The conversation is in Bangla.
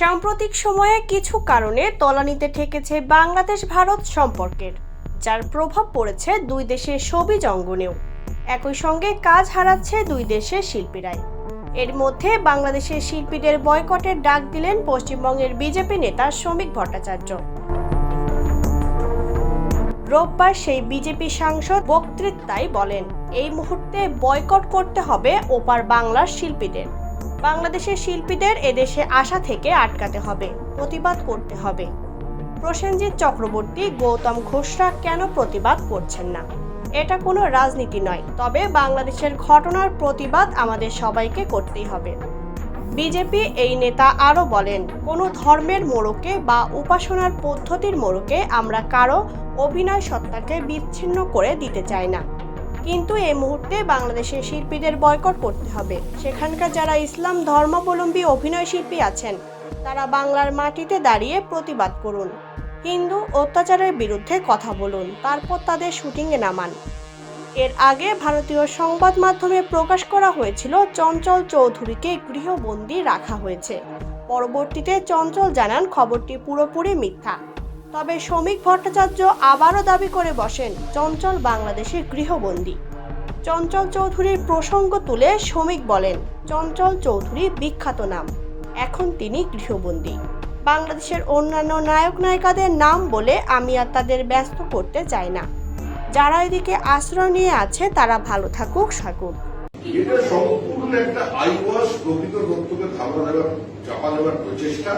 সাম্প্রতিক সময়ে কিছু কারণে তলানিতে ঠেকেছে বাংলাদেশ ভারত সম্পর্কের, যার প্রভাব পড়েছে দুই দেশের ছবি অঙ্গনেও। একই সঙ্গে কাজ হারাচ্ছে দুই দেশের শিল্পীরাই। এর মধ্যে বাংলাদেশের শিল্পীদের বয়কটের ডাক দিলেন পশ্চিমবঙ্গের বিজেপি নেতা শ্রমিক ভট্টাচার্য। রোববার সেই বিজেপি সাংসদ বক্তৃতায় বলেন, এই মুহূর্তে বয়কট করতে হবে ওপার বাংলার শিল্পীদের। বাংলাদেশের শিল্পীদের এদেশে আসা থেকে আটকাতে হবে, প্রতিবাদ করতে হবে। প্রসেনজিৎ চক্রবর্তী, গৌতম ঘোষরা কেন প্রতিবাদ করছেন না? এটা কোনো রাজনীতি নয়, তবে বাংলাদেশের ঘটনার প্রতিবাদ আমাদের সবাইকে করতেই হবে। বিজেপি এই নেতা আরও বলেন, কোনো ধর্মের মোড়কে বা উপাসনার পদ্ধতির মোড়কে আমরা কারও অভিনয় সত্তাকে বিচ্ছিন্ন করে দিতে চাই না। কিন্তু এই মুহূর্তে বাংলাদেশের শিল্পীদের বয়কট করতে হবে। সেখানকার যারা ইসলাম ধর্মাবলম্বী অভিনয় শিল্পী আছেন, তারা বাংলার মাটিতে দাঁড়িয়ে প্রতিবাদ করুন। হিন্দু অত্যাচারের বিরুদ্ধে কথা বলুন, তারপর তাদের শুটিংয়ে নামান। এর আগে ভারতীয় সংবাদ মাধ্যমে প্রকাশ করা হয়েছিল, চঞ্চল চৌধুরীকে গৃহবন্দী রাখা হয়েছে। পরবর্তীতে চঞ্চল জানান, খবরটি পুরোপুরি মিথ্যা। তবে শ্রমিক ভট্টাচার্য আবারও দাবি করে বসেন চঞ্চল বাংলাদেশের গৃহবন্দী। চঞ্চল চৌধুরীর প্রসঙ্গ তুলে শ্রমিক বলেন, চঞ্চল চৌধুরী বিখ্যাত নাম। এখন তিনি গৃহবন্দী। বাংলাদেশের অন্যান্য নায়ক নায়িকাদের নাম বলে আমি আর তাদের ব্যস্ত করতে চাই না। যারা এদিকে আশ্রয় নিয়ে আছে, তারা ভালো থাকুক থাকুক এটা সম্পূর্ণ একটা আইওয়াস প্রকৃত তথ্যকে ধারণা দেওয়ার, চাপা দেওয়ার প্রচেষ্টা।